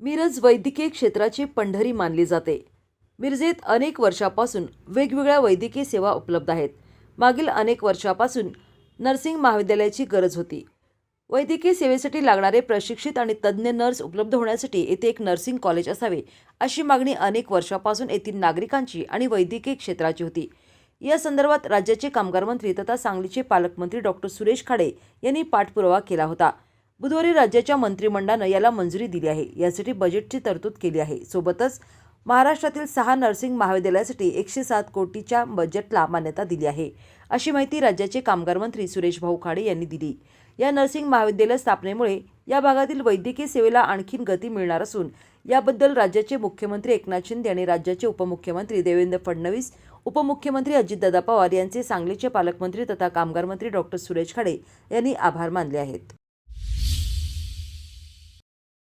मिरज वैद्यकीय क्षेत्राची पंढरी मानली जाते. मिरजेत अनेक वर्षापासून वेगवेगळ्या वैद्यकीय सेवा उपलब्ध आहेत. मागील अनेक वर्षापासून नर्सिंग महाविद्यालयाची गरज होती. वैद्यकीय सेवेसाठी लागणारे प्रशिक्षित आणि तज्ज्ञ नर्स उपलब्ध होण्यासाठी येथे एक नर्सिंग कॉलेज असावे अशी मागणी अनेक वर्षापासून येथील नागरिकांची आणि वैद्यकीय क्षेत्राची होती. या संदर्भात राज्याचे कामगार मंत्री तथा सांगलीचे पालकमंत्री डॉक्टर सुरेश खाडे यांनी पाठपुरावा केला होता. बुधवारी राज्याच्या मंत्रिमंडळानं याला मंजुरी दिली आहे. यासाठी बजेटची तरतूद केली आहे. सोबतच महाराष्ट्रातील सहा नर्सिंग महाविद्यालयासाठी एकशे सात कोटीच्या बजेटला मान्यता दिली आहे. अशी माहिती राज्याचे कामगार मंत्री सुरेश भाऊ खाडे यांनी दिली. या नर्सिंग महाविद्यालय स्थापनेमुळे या भागातील वैद्यकीय सेवेला आणखीन गती मिळणार असून याबद्दल राज्याचे मुख्यमंत्री एकनाथ शिंदे आणि राज्याचे उपमुख्यमंत्री देवेंद्र फडणवीस उपमुख्यमंत्री अजितदादा पवार यांचे सांगलीचे पालकमंत्री तथा कामगार मंत्री डॉक्टर सुरेश खाडे यांनी आभार मानले आहेत.